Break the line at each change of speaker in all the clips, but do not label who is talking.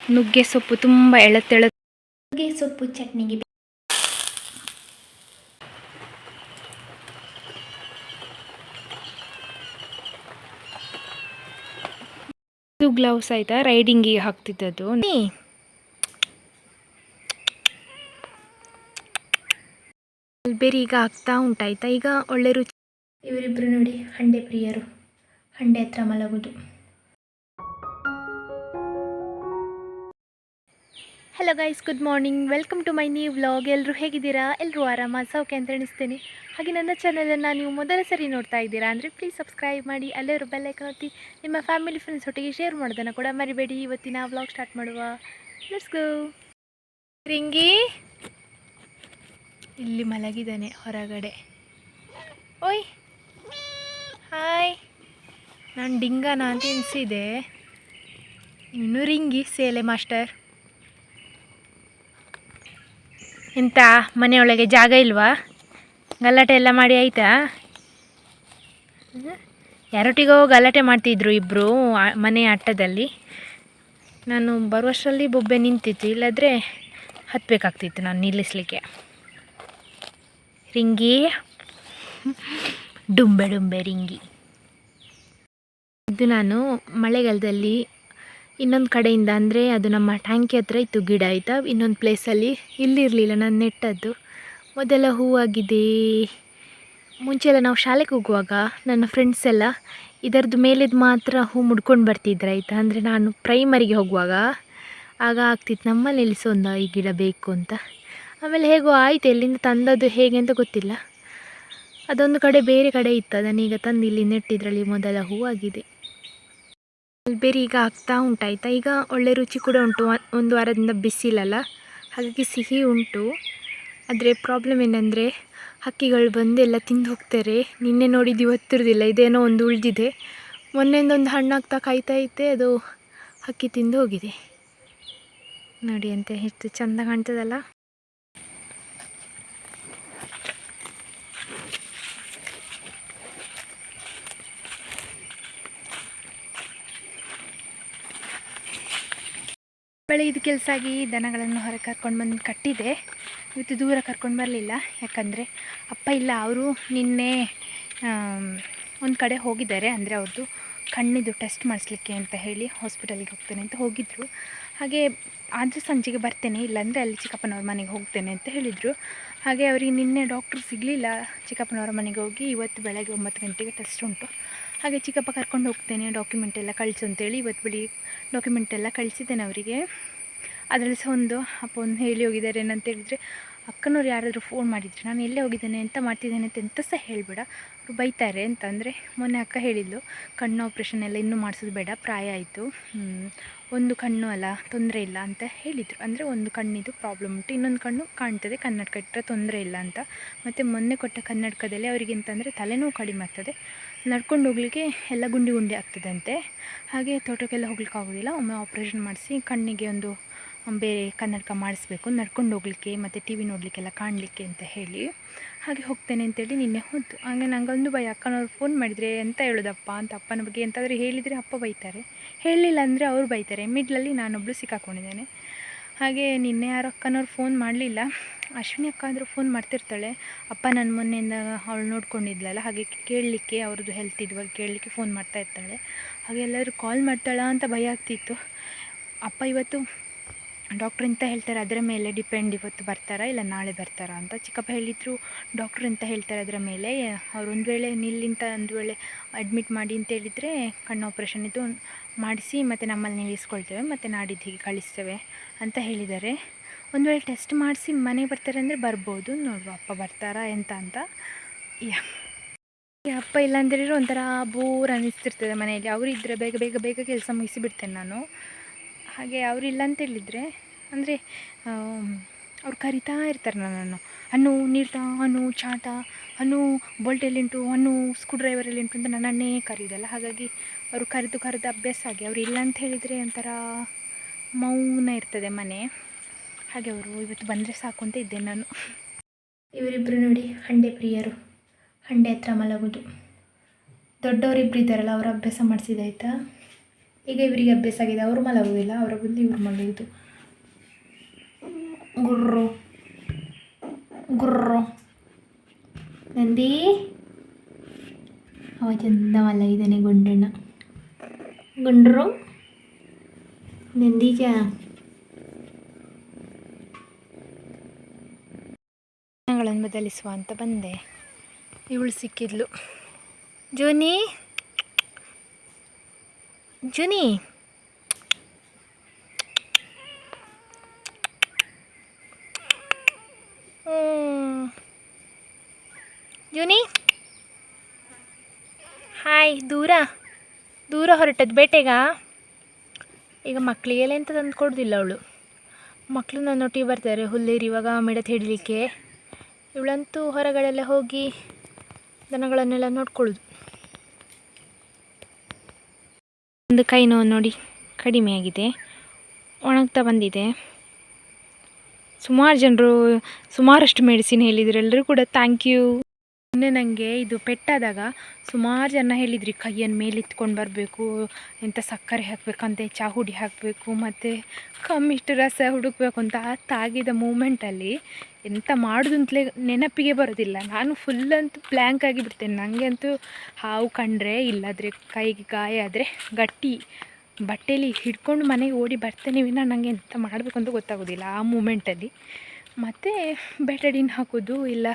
ನುಗ್ಗೆ ಸೊಪ್ಪು ತುಂಬ ಎಳತೆಳ
ನುಗ್ಗೆ ಸೊಪ್ಪು ಚಟ್ನಿಗೆ
ಇದು ಗ್ಲೌಸ್ ಆಯ್ತಾ? ರೈಡಿಂಗಿಗೆ ಹಾಕ್ತಿದ್ದದ್ದು. ಬೇರೆ ಈಗ ಆಗ್ತಾ ಉಂಟಾಯ್ತಾ? ಈಗ ಒಳ್ಳೆ ರುಚಿ
ಇವರಿಬ್ರು ನೋಡಿ ಹಂಡೆ ಪ್ರಿಯರು. ಹಂಡೆ ಹತ್ರ ಮಲಗುದು.
Hello guys good morning welcome to my new vlog ಎಲ್ಲರೂ ಹೇಗಿದ್ದೀರಾ? ಎಲ್ಲರೂ ಆರಾಮ? ಸೌಖ್ಯ ಅಂತ ಎಣಿಸ್ತೇನೆ. ಹಾಗೆ ನನ್ನ ಚಾನಲನ್ನು ನೀವು ಮೊದಲ ಸರಿ ನೋಡ್ತಾ ಇದ್ದೀರಾ ಅಂದರೆ ಪ್ಲೀಸ್ ಸಬ್ಸ್ಕ್ರೈಬ್ ಮಾಡಿ ಅಲ್ಲೇರು ಬೆಲ್ಲೈಕನ್ ಒತ್ತಿ, ನಿಮ್ಮ ಫ್ಯಾಮಿಲಿ ಫ್ರೆಂಡ್ಸ್ ಒಟ್ಟಿಗೆ ಶೇರ್ ಮಾಡೋದನ್ನು ಕೂಡ ಮರಿಬೇಡಿ. ಇವತ್ತಿನ ವ್ಲಾಗ್ ಸ್ಟಾರ್ಟ್ ಮಾಡುವ. ಲೆಟ್ಸ್ ಗೋ ರಿಂಗಿ? ಇಲ್ಲಿ ಮಲಗಿದ್ದಾನೆ ಹೊರಗಡೆ. ಓಯ್! ಹಾಯ್ ನಾನು ಡಿಂಗನ ಅಂತ ಎನಿಸಿದೆ ಇನ್ನು ರಿಂಗಿ, ಸೇಲೆ ಮಾಸ್ಟರ್. ಎಂತ ಮನೆಯೊಳಗೆ ಜಾಗ ಇಲ್ವಾ? ಗಲಾಟೆ ಎಲ್ಲ ಮಾಡಿ ಆಯ್ತಾ? ಯಾರೊಟ್ಟಿಗೋ ಗಲಾಟೆ ಮಾಡ್ತಿದ್ರು ಇಬ್ಬರು ಮನೆ ಆಟದಲ್ಲಿ ನಾನು ಬರುವಷ್ಟರಲ್ಲಿ ಬೊಬ್ಬೆ ನಿಂತಿತ್ತು, ಇಲ್ಲದ್ರೆ ಹತ್ತಬೇಕಾಗ್ತಿತ್ತು ನಾನು ನಿಲ್ಲಿಸ್ಲಿಕ್ಕೆ. ರಿಂಗಿ? ಡುಂಬೆ ಡುಂಬೆ, ರಿಂಗಿ. ಇದು ನಾನು ಮಳೆಗಾಲದಲ್ಲಿ ಇನ್ನೊಂದು ಕಡೆಯಿಂದ ಅಂದರೆ ಅದು ನಮ್ಮ ಟ್ಯಾಂಕಿ ಹತ್ರ ಇತ್ತು ಗಿಡ ಆಯಿತಾ, ಇನ್ನೊಂದು ಪ್ಲೇಸಲ್ಲಿ ಇಲ್ಲಿರಲಿಲ್ಲ ನಾನು ನೆಟ್ಟದ್ದು. ಮೊದಲ ಹೂವಾಗಿದೆ. ಮುಂಚೆಲ್ಲ ನಾವು ಶಾಲೆಗೆ ಹೋಗುವಾಗ ನನ್ನ ಫ್ರೆಂಡ್ಸ್ ಎಲ್ಲ ಇದರದ್ದು ಮೇಲಿದ್ದು ಮಾತ್ರ ಹೂ ಮುಡ್ಕೊಂಡು ಬರ್ತಿದ್ರು ಆಯಿತಾ, ಅಂದರೆ ನಾನು ಪ್ರೈಮರಿಗೆ ಹೋಗುವಾಗ. ಆಗ ಆಗ್ತಿತ್ತು ನಮ್ಮಲ್ಲಿ ಒಂದು ಈ ಗಿಡ ಬೇಕು ಅಂತ. ಆಮೇಲೆ ಹೇಗೋ ಆಯಿತು, ಎಲ್ಲಿಂದ ತಂದದ್ದು ಹೇಗೆ ಅಂತ ಗೊತ್ತಿಲ್ಲ. ಅದೊಂದು ಕಡೆ ಬೇರೆ ಕಡೆ ಇತ್ತು, ಅದನ್ನೀಗ ತಂದು ಇಲ್ಲಿ ನೆಟ್ಟಿದ್ರಲ್ಲಿ ಮೊದಲ ಹೂವಾಗಿದೆ. ಬೇರೆ ಈಗ ಆಗ್ತಾ ಉಂಟಾಯ್ತಾ? ಈಗ ಒಳ್ಳೆ ರುಚಿ ಕೂಡ ಉಂಟು. ಒಂದು ವಾರದಿಂದ ಬಿಸಿಲಲ್ಲ ಹಾಗಾಗಿ ಸಿಹಿ ಉಂಟು. ಆದರೆ ಪ್ರಾಬ್ಲಮ್ ಏನಂದರೆ, ಹಕ್ಕಿಗಳು ಬಂದು ಎಲ್ಲ ತಿಂದು ಹೋಗ್ತಾರೆ. ನಿನ್ನೆ ನೋಡಿದ್ದು ಇವತ್ತಿರೋದಿಲ್ಲ. ಇದೇನೋ ಒಂದು ಉಳಿದಿದೆ. ಮೊನ್ನೆಂದೊಂದು ಹಣ್ಣಾಗ್ತಾ ಕಾಯ್ತಾ ಐತೆ ಅದು ಹಕ್ಕಿ ತಿಂದು ಹೋಗಿದೆ. ನೋಡಿ ಅಂತ ಎಷ್ಟು ಚಂದ ಕಾಣ್ತದಲ್ಲ? ಬೆಳಗಿದ ಕೆಲಸ ಆಗಿ ದನಗಳನ್ನು ಹೊರಗೆ ಕರ್ಕೊಂಡು ಬಂದು ಕಟ್ಟಿದೆ. ಇವತ್ತು ದೂರ ಕರ್ಕೊಂಡು ಬರಲಿಲ್ಲ. ಯಾಕಂದರೆ ಅಪ್ಪ ಇಲ್ಲ, ಅವರು ನಿನ್ನೆ ಒಂದು ಕಡೆ ಹೋಗಿದ್ದಾರೆ. ಅಂದರೆ ಅವ್ರದ್ದು ಕಣ್ಣಿದು ಟೆಸ್ಟ್ ಮಾಡಿಸ್ಲಿಕ್ಕೆ ಅಂತ ಹೇಳಿ ಹಾಸ್ಪಿಟಲಿಗೆ ಹೋಗ್ತೇನೆ ಅಂತ ಹೋಗಿದ್ದರು ಹಾಗೆ ಆದರೂ ಸಂಜೆಗೆ ಬರ್ತೇನೆ, ಇಲ್ಲಾಂದರೆ ಅಲ್ಲಿ ಚಿಕ್ಕಪ್ಪನವ್ರ ಮನೆಗೆ ಹೋಗ್ತೇನೆ ಅಂತ ಹೇಳಿದರು. ಹಾಗೆ ಅವರಿಗೆ ನಿನ್ನೆ ಡಾಕ್ಟ್ರು ಸಿಗಲಿಲ್ಲ. ಚಿಕ್ಕಪ್ಪನವರ ಮನೆಗೆ ಹೋಗಿ ಇವತ್ತು ಬೆಳಗ್ಗೆ ಒಂಬತ್ತು ಗಂಟೆಗೆ ಟೆಸ್ಟ್ ಉಂಟು. ಹಾಗೆ ಚಿಕ್ಕಪ್ಪ ಕರ್ಕೊಂಡು ಹೋಗ್ತೇನೆ ಡಾಕ್ಯುಮೆಂಟ್ ಎಲ್ಲ ಕಳಿಸು ಅಂತೇಳಿ. ಇವತ್ತು ಬಿಡಿ ಡಾಕ್ಯುಮೆಂಟ್ ಎಲ್ಲ ಕಳಿಸಿದ್ದೇನೆ ಅವರಿಗೆ. ಅದರಲ್ಲಿ ಸಹ ಒಂದು ಅಪ್ಪ ಒಂದು ಹೇಳಿ ಹೋಗಿದ್ದಾರೆ ಏನಂತ ಹೇಳಿದರೆ, ಅಕ್ಕನವ್ರು ಯಾರಾದರೂ ಫೋನ್ ಮಾಡಿದ್ರು ನಾನು ಎಲ್ಲೇ ಹೋಗಿದ್ದೇನೆ, ಎಂತ ಮಾಡ್ತಿದ್ದೇನೆ ಅಂತ ಎಂತ ಸಹ ಹೇಳಬೇಡ. ಅವರು ಬೈತಾರೆ ಅಂತ ಅಂದರೆ ಮೊನ್ನೆ ಅಕ್ಕ ಹೇಳಿದ್ಲು, ಕಣ್ಣು ಆಪ್ರೇಷನ್ ಎಲ್ಲ ಇನ್ನೂ ಮಾಡಿಸೋದು ಬೇಡ, ಪ್ರಾಯ ಆಯಿತು. ಒಂದು ಕಣ್ಣು ಅಲ್ಲ, ತೊಂದರೆ ಇಲ್ಲ ಅಂತ ಹೇಳಿದರು. ಅಂದರೆ ಒಂದು ಕಣ್ಣಿದು ಪ್ರಾಬ್ಲಮ್ ಉಂಟು. ಇನ್ನೊಂದು ಕಣ್ಣು ಕಾಣ್ತದೆ ಕನ್ನಡಕ ಇಟ್ಟರೆ ತೊಂದರೆ ಇಲ್ಲ ಅಂತ. ಮತ್ತು ಮೊನ್ನೆ ಕೊಟ್ಟ ಕನ್ನಡಕದಲ್ಲಿ ಅವರಿಗೆ ಅಂತಂದರೆ ತಲೆನೋವು ಕಡಿಮೆ ಆಗ್ತದೆ. ನಡ್ಕೊಂಡು ಹೋಗಲಿಕ್ಕೆ ಎಲ್ಲ ಗುಂಡಿ ಗುಂಡಿ ಆಗ್ತದಂತೆ. ಹಾಗೆ ತೋಟಕ್ಕೆಲ್ಲ ಹೋಗ್ಲಿಕ್ಕೆ ಆಗೋದಿಲ್ಲ. ಒಮ್ಮೆ ಆಪ್ರೇಷನ್ ಮಾಡಿಸಿ ಕಣ್ಣಿಗೆ ಒಂದು ಬೇರೆ ಕನ್ನಡಕ ಮಾಡಿಸ್ಬೇಕು. ನಡ್ಕೊಂಡು ಹೋಗಲಿಕ್ಕೆ ಮತ್ತು ಟಿ ವಿ ನೋಡಲಿಕ್ಕೆಲ್ಲ ಕಾಣಲಿಕ್ಕೆ ಅಂತ ಹೇಳಿ. ಹಾಗೆ ಹೋಗ್ತೇನೆ ಅಂತೇಳಿ ನಿನ್ನೆ ಹೋದ್ದು. ಹಾಗೆ ನಂಗೊಂದು ಭಯ. ಅಕ್ಕನವ್ರು ಫೋನ್ ಮಾಡಿದರೆ ಎಂತ ಹೇಳೋದಪ್ಪ? ಅಂತ ಅಪ್ಪನ ಬಗ್ಗೆ ಎಂತಾದರೂ ಹೇಳಿದರೆ ಅಪ್ಪ ಬೈತಾರೆ. ಹೇಳಲಿಲ್ಲ ಅಂದರೆ ಅವರು ಬೈತಾರೆ. ಮಿಡ್ಲಲ್ಲಿ ನಾನೊಬ್ಬಳು ಸಿಕ್ಕಾಕೊಂಡಿದ್ದೇನೆ. ಹಾಗೆ ನಿನ್ನೆ ಯಾರ ಅಕ್ಕನವ್ರು ಫೋನ್ ಮಾಡಲಿಲ್ಲ. ಅಶ್ವಿನಿ ಅಕ್ಕ ಆದರೂ ಫೋನ್ ಮಾಡ್ತಿರ್ತಾಳೆ. ಅಪ್ಪ ನನ್ನ ಮೊನ್ನೆಯಿಂದ ಅವಳು ನೋಡ್ಕೊಂಡಿದ್ಲಲ್ಲ, ಹಾಗೆ ಕೇಳಲಿಕ್ಕೆ ಅವ್ರದ್ದು ಹೆಲ್ತ್ ಇದ್ವಾಗ ಕೇಳಲಿಕ್ಕೆ ಫೋನ್ ಮಾಡ್ತಾ ಇರ್ತಾಳೆ. ಹಾಗೆ ಎಲ್ಲರೂ ಕಾಲ್ ಮಾಡ್ತಾಳ ಅಂತ ಭಯ ಆಗ್ತಿತ್ತು. ಅಪ್ಪ ಇವತ್ತು ಡಾಕ್ಟ್ರ್ ಅಂತ ಹೇಳ್ತಾರೆ, ಅದರ ಮೇಲೆ ಡಿಪೆಂಡ್ ಇವತ್ತು ಬರ್ತಾರಾ ಇಲ್ಲ ನಾಳೆ ಬರ್ತಾರಾ ಅಂತ ಚಿಕ್ಕಪ್ಪ ಹೇಳಿದರು. ಡಾಕ್ಟ್ರ್ ಅಂತ ಹೇಳ್ತಾರೆ ಅದರ ಮೇಲೆ. ಅವ್ರು ಒಂದು ವೇಳೆ ನಿಲ್ಲಿಂತ ಒಂದು ವೇಳೆ ಅಡ್ಮಿಟ್ ಮಾಡಿ ಅಂತ ಹೇಳಿದರೆ ಕಣ್ಣು ಆಪ್ರೇಷನ್ ಇದು ಮಾಡಿಸಿ ಮತ್ತು ನಮ್ಮಲ್ಲಿ ನಿಲ್ಲಿಸ್ಕೊಳ್ತೇವೆ ಮತ್ತು ನಾಡಿದ್ದು ಹೀಗೆ ಕಳಿಸ್ತೇವೆ ಅಂತ ಹೇಳಿದ್ದಾರೆ. ಒಂದು ವೇಳೆ ಟೆಸ್ಟ್ ಮಾಡಿಸಿ ಮನೆಗೆ ಬರ್ತಾರೆ ಅಂದರೆ ಬರ್ಬೋದು. ನೋಡುವ ಅಪ್ಪ ಬರ್ತಾರಾ ಎಂತ ಅಂತ. ಯಾ ಅಪ್ಪ ಇಲ್ಲಾಂದ್ರೆ ಒಂಥರ ಬೋರ್ ಅನ್ನಿಸ್ತಿರ್ತದೆ ಮನೆಯಲ್ಲಿ. ಅವರಿದ್ದರೆ ಬೇಗ ಬೇಗ ಬೇಗ ಕೆಲಸ ಮುಗಿಸಿಬಿಡ್ತೇನೆ ನಾನು. ಹಾಗೆ ಅವರಿಲ್ಲ ಅಂತ ಹೇಳಿದರೆ, ಅಂದರೆ ಅವ್ರು ಕರಿತಾ ಇರ್ತಾರೆ ನನ್ನನ್ನು. ಅನ್ನು ನೀರ್ತಾ ಅನ್ನು ಚಾಟ ಅನ್ನು ಬೋಲ್ಟ್ ಎಲ್ಲಿಂಟು ಅನ್ನು ಸ್ಕ್ರೂ ಡ್ರೈವರ್ ಎಲ್ಲಿಂಟು ಅಂತ ನನ್ನನ್ನೇ ಕರೆಯೋದಲ್ಲ ಹಾಗಾಗಿ ಅವರು ಕರೆದು ಕರೆದು ಅಭ್ಯಾಸ ಆಗಿ, ಅವರು ಇಲ್ಲ ಅಂತ ಹೇಳಿದರೆ ಒಂಥರ ಮೌನ ಇರ್ತದೆ ಮನೆ. ಹಾಗೆ ಅವರು ಇವತ್ತು ಬಂದರೆ ಸಾಕು ಅಂತ ಇದ್ದೆ ನಾನು.
ಇವರಿಬ್ಬರು ನೋಡಿ ಹಂಡೆ ಪ್ರಿಯರು, ಹಂಡೆ ಹತ್ರ ಮಲಗೋದು. ದೊಡ್ಡವರಿಬ್ಬರು ಇದ್ದಾರಲ್ಲ, ಅವರು ಅಭ್ಯಾಸ ಮಾಡಿಸಿದಾಯ್ತಾ ಈಗ ಇವರಿಗೆ ಅಭ್ಯಾಸ ಆಗಿದೆ, ಅವರು ಮಲಗುವುದಿಲ್ಲ ಅವರ ಬಂದು ಇವ್ರು ಮಲಗೋದು. ಗುರ್ರು ಗುರ್ರು. ನಂದಿ? ಅವ ಚಂದ ಮಲಗಿದ್ದಾನೆ ಗುಂಡಣ್ಣ. ಗುಂಡ್ರು ನಂದೀಜ
ಗಳನ್ನು ಬದಲಿಸುವ ಅಂತ ಬಂದೆ. ಇವಳು ಸಿಕ್ಕಿದ್ಲು. ಜೂನಿ. ಜೂನಿ. ಜೂನಿ. ಹಾಯ್ ದೂರ. ದೂರ ಹೊರಟದ್ದು ಬೇಟೆಗ. ಈಗ ಮಕ್ಕಳಿಗೆಲ್ಲ ಎಂತ ತಂದು ಕೊಡೋದಿಲ್ಲ ಅವಳು. ಮಕ್ಕಳು ನನ್ನೊಟ್ಟಿಗೆ ಬರ್ತಾರೆ ಹುಲ್ಲೇರಿವಾಗ ಮಿಡತೆ ಹಿಡಲಿಕ್ಕೆ. ಇವಳಂತೂ ಹೊರಗಡೆಲ್ಲ ಹೋಗಿ ದನಗಳನ್ನೆಲ್ಲ ನೋಡ್ಕೊಳ್ಳೋದು. ಒಂದು ಕೈ ನೋವು ನೋಡಿ ಕಡಿಮೆ ಆಗಿದೆ, ಒಣಗ್ತಾ ಬಂದಿದೆ. ಸುಮಾರು ಜನರು ಸುಮಾರಷ್ಟು ಮೆಡಿಸಿನ್ ಹೇಳಿದ್ರು ಎಲ್ಲರೂ ಕೂಡ ಥ್ಯಾಂಕ್ ಯು ಮೊನ್ನೆ ನನಗೆ ಇದು ಪೆಟ್ಟಾದಾಗ ಸುಮಾರು ಜನ ಹೇಳಿದ್ರಿ ಕೈಯನ್ನು ಮೇಲೆತ್ಕೊಂಡು ಬರಬೇಕು ಎಂಥ ಸಕ್ಕರೆ ಹಾಕಬೇಕಂತೆ ಚಾ ಹುಡಿ ಹಾಕಬೇಕು, ಮತ್ತು ಕಮ್ಮಿಷ್ಟು ರಸ ಹುಡುಕಬೇಕು, ಅಂತ ತಾಗಿದ ಮೂಮೆಂಟಲ್ಲಿ ಎಂತ ಮಾಡೋದು ಅಂತಲೇ ನೆನಪಿಗೆ ಬರೋದಿಲ್ಲ. ನಾನು ಫುಲ್ ಅಂತೂ ಬ್ಲ್ಯಾಂಕ್ ಆಗಿಬಿಡ್ತೇನೆ ನನಗೆ ಅಂತೂ ಹಾವು ಕಂಡ್ರೆ, ಇಲ್ಲಾದರೆ ಕೈಗೆ ಗಾಯ ಆದರೆ ಗಟ್ಟಿ ಬಟ್ಟೆಯಲ್ಲಿ ಹಿಡ್ಕೊಂಡು ಮನೆಗೆ ಓಡಿ ಬರ್ತೇನೆ ವಿನ ನನಗೆ ಎಂತ ಮಾಡಬೇಕು ಅಂತ ಗೊತ್ತಾಗೋದಿಲ್ಲ ಆ ಮೂಮೆಂಟಲ್ಲಿ ಮತ್ತು ಬೆಟಡಿನ್ ಹಾಕೋದು ಇಲ್ಲ,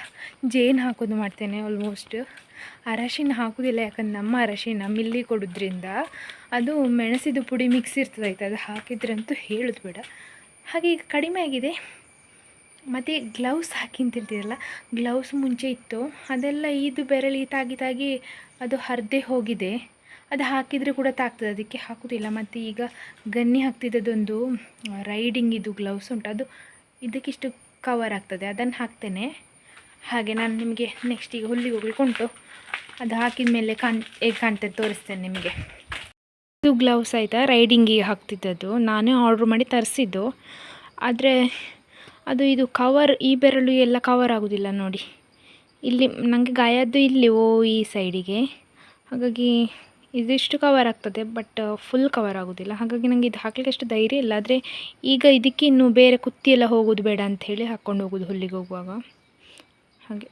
ಜೇನು ಹಾಕೋದು ಮಾಡ್ತೇನೆ ಆಲ್ಮೋಸ್ಟ್ ಅರಶಿನ ಹಾಕೋದಿಲ್ಲ, ಯಾಕಂದ್ರೆ ನಮ್ಮ ಅರಶಿನ ಮಿಲ್ಲಿ ಕೊಡೋದ್ರಿಂದ ಅದು ಮೆಣಸಿದ ಪುಡಿ ಮಿಕ್ಸ್ ಇರ್ತದೈತೆ, ಅದು ಹಾಕಿದ್ರಂತೂ ಹೇಳೋದು ಬೇಡ. ಹಾಗೆ ಈಗ ಕಡಿಮೆ ಆಗಿದೆ. ಮತ್ತು ಗ್ಲೌಸ್ ಹಾಕಿ ಅಂತ ಗ್ಲೌಸ್ ಮುಂಚೆ ಇತ್ತು, ಅದೆಲ್ಲ ಇದು ಬೆರಳಿ ತಾಗಿ ತಾಗಿ ಅದು ಹರಿದೇ ಹೋಗಿದೆ. ಅದು ಹಾಕಿದರೆ ಕೂಡ ತಾಗ್ತದೆ, ಅದಕ್ಕೆ ಹಾಕೋದಿಲ್ಲ. ಮತ್ತು ಈಗ ಗನ್ನಿ ಹಾಕ್ತಿದ್ದದೊಂದು ರೈಡಿಂಗ್ ಇದು ಗ್ಲೌಸ್ ಉಂಟು, ಅದು ಇದಕ್ಕಿಷ್ಟು ಕವರ್ ಆಗ್ತದೆ, ಅದನ್ನು ಹಾಕ್ತೇನೆ. ಹಾಗೆ ನಾನು ನಿಮಗೆ ನೆಕ್ಸ್ಟ್ ಈಗ ಹುಲ್ಲಿಗೆ ಹೋಗ್ಲಿಕ್ಕೆ ಉಂಟು ಅದು ಹಾಕಿದ ಮೇಲೆ ಕಾಣ್, ಹೇಗೆ ಕಾಣ್ತದೆ ತೋರಿಸ್ತೇನೆ ನಿಮಗೆ. ಇದು ಗ್ಲೌಸ್ ಆಯಿತಾ? ರೈಡಿಂಗಿಗೆ ಹಾಕ್ತಿದ್ದದ್ದು. ನಾನೇ ಆರ್ಡ್ರ್ ಮಾಡಿ ತರಿಸಿದ್ದು. ಆದರೆ ಅದು ಇದು ಕವರ್ ಈ ಬೆರಳು ಎಲ್ಲ ಕವರ್ ಆಗೋದಿಲ್ಲ ನೋಡಿ. ಇಲ್ಲಿ ನನಗೆ ಗಾಯದ್ದು ಇಲ್ಲಿ ಓ ಈ ಸೈಡಿಗೆ ಹಾಗಾಗಿ ಇದಿಷ್ಟು ಕವರ್ ಆಗ್ತದೆ ಬಟ್ ಫುಲ್ ಕವರ್ ಆಗೋದಿಲ್ಲ. ಹಾಗಾಗಿ ನನಗೆ ಇದು ಹಾಕಲಿಕ್ಕೆ ಅಷ್ಟು ಧೈರ್ಯ ಇಲ್ಲ. ಆದರೆ ಈಗ ಇದಕ್ಕೆ ಇನ್ನು ಬೇರೆ ಕುತ್ತಿ ಎಲ್ಲ ಹೋಗೋದು ಬೇಡ ಅಂಥೇಳಿ ಹಾಕ್ಕೊಂಡು ಹೋಗೋದು ಹುಲ್ಲಿಗೆ ಹೋಗುವಾಗ. ಹಾಗೆ.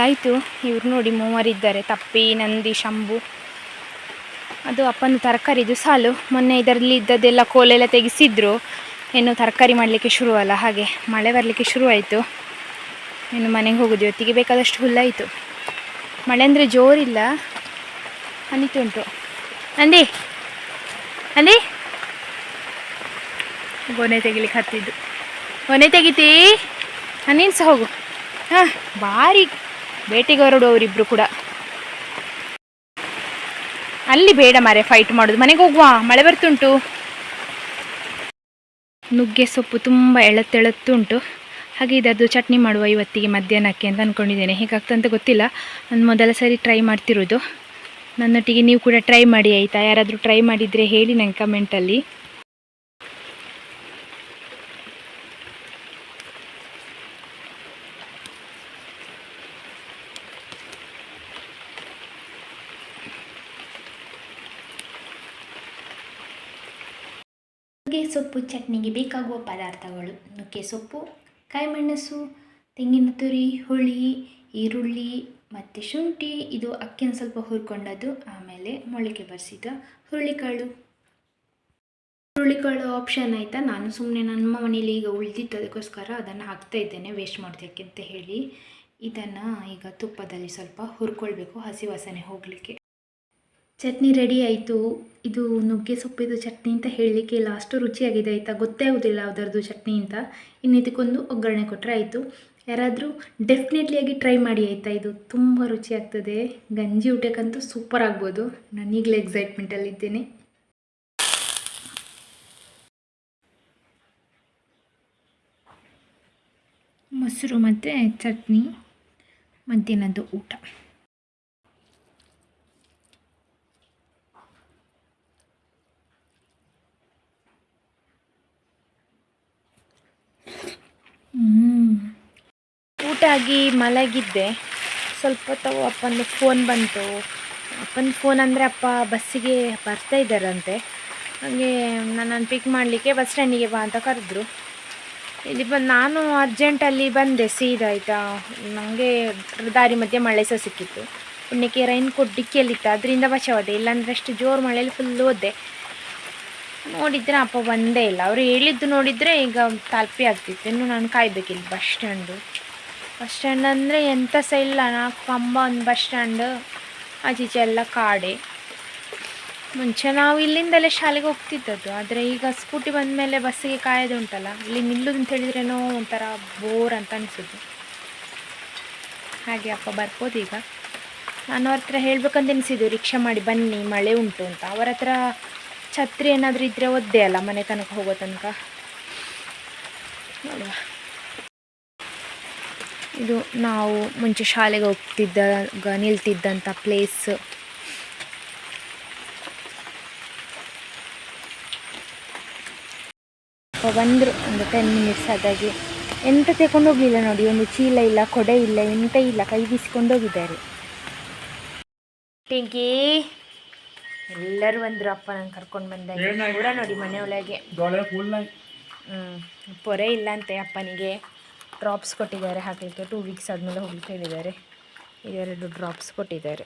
ಆಯಿತು ಇವ್ರು ನೋಡಿ ಮೂವರಿದ್ದಾರೆ ತಪ್ಪಿ, ನಂದಿ, ಶಂಭು. ಅದು ಅಪ್ಪನ ತರಕಾರಿದು ಸಾಲು. ಮೊನ್ನೆ ಇದರಲ್ಲಿ ಇದ್ದದ್ದೆಲ್ಲ ಕೋಲೆಲ್ಲ ತೆಗೆಸಿದ್ರು. ಇನ್ನು ತರಕಾರಿ ಮಾಡಲಿಕ್ಕೆ ಶುರುವಲ್ಲ. ಹಾಗೆ ಮಳೆ ಬರಲಿಕ್ಕೆ ಶುರುವಾಯಿತು. ಇನ್ನು ಮನೆಗೆ ಹೋಗೋದು. ಇವತ್ತಿಗೆ ಬೇಕಾದಷ್ಟು ಹುಲ್ಲಾಯಿತು. ಮಳೆ ಅಂದರೆ ಜೋರಿಲ್ಲ. ಅನಿತುಂಟು ಅಂದಿ ಅಂದಿ ಗೊನೆ ತೆಗಿಲಿಕ್ಕೆ ಹತ್ತಿದ್ದು. ಗೊನೆ ತೆಗಿತೀ? ನೀನು ಸಹ ಹೋಗು. ಹಾಂ ಭಾರಿ ಬೇಟೆಗೆ ಹೊರಡು ಅವರಿಬ್ರು ಕೂಡ. ಅಲ್ಲಿ ಬೇಡ ಮಾರೆ ಫೈಟ್ ಮಾಡೋದು. ಮನೆಗೆ ಹೋಗುವ, ಮಳೆ ಬರ್ತುಂಟು. ನುಗ್ಗೆ ಸೊಪ್ಪು ತುಂಬ ಎಳತ್ತೆಳತ್ತುಂಟು ಹಾಗೆ ಇದರದ್ದು ಚಟ್ನಿ ಮಾಡುವ ಇವತ್ತಿಗೆ ಮಧ್ಯಾಹ್ನಕ್ಕೆ ಅಂತ ಅಂದ್ಕೊಂಡಿದ್ದೇನೆ ಹೇಗಾಗ್ತಂತ ಗೊತ್ತಿಲ್ಲ. ನಾನು ಮೊದಲ ಸರಿ ಟ್ರೈ ಮಾಡ್ತಿರೋದು. ನನ್ನೊಟ್ಟಿಗೆ ನೀವು ಕೂಡ ಟ್ರೈ ಮಾಡಿ ಆಯಿತಾ? ಯಾರಾದರೂ ಟ್ರೈ ಮಾಡಿದರೆ ಹೇಳಿ ನಂಗೆ ಕಮೆಂಟಲ್ಲಿ
ನುಗ್ಗೆ ಸೊಪ್ಪು, ಚಟ್ನಿಗೆ ಬೇಕಾಗುವ ಪದಾರ್ಥಗಳು. ನುಗ್ಗೆ ಸೊಪ್ಪು, ಕಾಯಿಮೆಣಸು, ತೆಂಗಿನ ತುರಿ, ಹುಳಿ, ಈರುಳ್ಳಿ ಮತ್ತು ಶುಂಠಿ. ಇದು ಅಕ್ಕಿನ ಸ್ವಲ್ಪ ಹುರ್ಕೊಂಡದ್ದು, ಆಮೇಲೆ ಮೊಳಕೆ ಬರೆಸಿದ ಹುರುಳಿಕಾಳು. ಹುರುಳಿಕಾಳು ಆಪ್ಷನ್ ಆಯಿತಾ? ನಾನು ಸುಮ್ಮನೆ ನನ್ನ ಮನೇಲಿ ಈಗ ಉಳಿದಿತ್ತು, ಅದಕ್ಕೋಸ್ಕರ ಅದನ್ನು ಹಾಕ್ತಾ ಇದ್ದೇನೆ ವೇಸ್ಟ್ ಮಾಡೋದಕ್ಕೆ ಅಂತ ಹೇಳಿ. ಇದನ್ನು ಈಗ ತುಪ್ಪದಲ್ಲಿ ಸ್ವಲ್ಪ ಹುರ್ಕೊಳ್ಬೇಕು, ಹಸಿ ವಾಸನೆ ಹೋಗಲಿಕ್ಕೆ. ಚಟ್ನಿ ರೆಡಿ ಆಯಿತು. ಇದು ನುಗ್ಗೆ ಸೊಪ್ಪಿದು ಚಟ್ನಿ ಅಂತ ಹೇಳಲಿಕ್ಕೆ ಇಲ್ಲ ಅಷ್ಟು ರುಚಿಯಾಗಿದೆ ಆಯಿತಾ? ಗೊತ್ತೇ ಆಗೋದಿಲ್ಲ ಅದರದ್ದು ಚಟ್ನಿ ಅಂತ. ಇನ್ನು ಇದಕ್ಕೊಂದು ಒಗ್ಗರಣೆ ಕೊಟ್ಟರೆ ಆಯಿತು. ಯಾರಾದರೂ ಡೆಫಿನೆಟ್ಲಿಯಾಗಿ ಟ್ರೈ ಮಾಡಿ ಆಯಿತಾ? ಇದು ತುಂಬ ರುಚಿಯಾಗ್ತದೆ ಗಂಜಿ ಊಟಕ್ಕಂತೂ ಸೂಪರ್ ಆಗ್ಬೋದು. ನಾನೀಗಲೇ ಎಕ್ಸೈಟ್ಮೆಂಟಲ್ಲಿದ್ದೇನೆ ಮೊಸರು ಮತ್ತು ಚಟ್ನಿ, ಮಧ್ಯಾಹ್ನದ್ದು ಊಟ.
ಊಟ ಆಗಿ ಮಲಗಿದ್ದೆ. ಸ್ವಲ್ಪ ಹೊತ್ತು ಅಪ್ಪನ ಫೋನ್ ಬಂತು. ಅಪ್ಪನ ಫೋನ್ ಅಂದರೆ ಅಪ್ಪ ಬಸ್ಸಿಗೆ ಬರ್ತಾ ಇದ್ದಾರಂತೆ. ಹಾಗೆ ನನ್ನನ್ನು ಪಿಕ್ ಮಾಡಲಿಕ್ಕೆ ಬಸ್ ಸ್ಟ್ಯಾಂಡಿಗೆ ಬಾ ಅಂತ ಕರೆದ್ರು. ಇಲ್ಲಿ ಬಂದು ನಾನು ಅರ್ಜೆಂಟಲ್ಲಿ ಬಂದೆ ಸೀದಾ ಆಯಿತಾ. ನನಗೆ ದಾರಿ ಮಧ್ಯೆ ಮಳೆ ಸಹ ಸಿಕ್ಕಿತ್ತು. ಪುಣ್ಯಕ್ಕೆ ರೈನ್ ಕೋಟ್ ಡಿಕ್ಕಿಯಲ್ಲಿತ್ತು ಅದರಿಂದ ಬಚಾವದೆ ಇಲ್ಲಾಂದರೆ ಅಷ್ಟು ಜೋರು ಮಳೆಯಲ್ಲಿ ಫುಲ್ ಓದೆ ನೋಡಿದ್ರೆ ಅಪ್ಪ ಬಂದೇ ಇಲ್ಲ. ಅವರು ಹೇಳಿದ್ದು ನೋಡಿದರೆ ಈಗ ತಲುಪಿ ಆಗ್ತಿತ್ತು. ಇನ್ನು ನಾನು ಕಾಯ್ಬೇಕಿಲ್ಲ ಬಸ್ ಸ್ಟ್ಯಾಂಡು ಬಸ್ ಸ್ಟ್ಯಾಂಡ್ ಅಂದರೆ ಎಂಥ ಸಹ ಇಲ್ಲ. ನಾಲ್ಕು ಕಂಬ ಒಂದು ಬಸ್ ಸ್ಟ್ಯಾಂಡ್ ಆಚೀಚೆ ಎಲ್ಲ ಕಾಡೆ. ಮುಂಚೆ ನಾವು ಇಲ್ಲಿಂದಲೇ ಶಾಲೆಗೆ ಹೋಗ್ತಿದ್ದದ್ದು. ಆದರೆ ಈಗ ಸ್ಕೂಟಿ ಬಂದ ಮೇಲೆ ಬಸ್ಸಿಗೆ ಕಾಯೋದು ಉಂಟಲ್ಲ. ಇಲ್ಲಿ ನಿಲ್ಲುದು ಅಂತ ಹೇಳಿದ್ರೇನೋ ಒಂಥರ ಬೋರ್ ಅಂತ ಅನಿಸೋದು ಹಾಗೆ ಅಪ್ಪ ಬರ್ಬೋದು ಈಗ. ನಾನು ಅವ್ರ ಹತ್ರ ಹೇಳ್ಬೇಕಂತ ಎನಿಸಿದ್ದು, ರಿಕ್ಷಾ ಮಾಡಿ ಬನ್ನಿ, ಮಳೆ ಉಂಟು ಅಂತ. ಅವರ ಹತ್ರ ಛತ್ರಿ ಏನಾದರೂ ಇದ್ದರೆ ಒದ್ದೆ ಅಲ್ಲ ಮನೆ ತನಕ ಹೋಗೋ ತನಕ. ನೋಡುವ. ಇದು ನಾವು ಮುಂಚೆ ಶಾಲೆಗೆ ಹೋಗ್ತಿದ್ದಾಗ ನಿಲ್ತಿದ್ದಂಥ ಪ್ಲೇಸ್ ಬಂದರು ಒಂದು ಟೆನ್ ಮಿನಿಟ್ಸ್ ಆದಾಗಿ. ಎಂತ ತಗೊಂಡು ಹೋಗಲಿಲ್ಲ ನೋಡಿ ಒಂದು ಚೀಲ ಇಲ್ಲ ಕೊಡೆ ಇಲ್ಲ ಎಂತ ಇಲ್ಲ ಕೈ ಬೀಸ್ಕೊಂಡೋಗಿದ್ದಾರೆ ಟಿಂಕಿ ಎಲ್ಲರೂ ಬಂದರು ಅಪ್ಪ ನಾನು ಕರ್ಕೊಂಡು ಬಂದಾಗ. ಕೂಡ ನೋಡಿ ಮನೆ ಒಳಗೆ. ಹ್ಞೂ ಪೊರೆ ಇಲ್ಲ ಅಂತೆ ಅಪ್ಪನಿಗೆ. ಡ್ರಾಪ್ಸ್ ಕೊಟ್ಟಿದ್ದಾರೆ. ಹಾಕಲಿಕ್ಕೆ ಟೂ ವೀಕ್ಸ್ ಆದಮೇಲೆ ಹೋಗಲಿಕ್ಕೆ ಹೇಳಿದ್ದಾರೆ ಇವೆರಡು ಡ್ರಾಪ್ಸ್ ಕೊಟ್ಟಿದ್ದಾರೆ.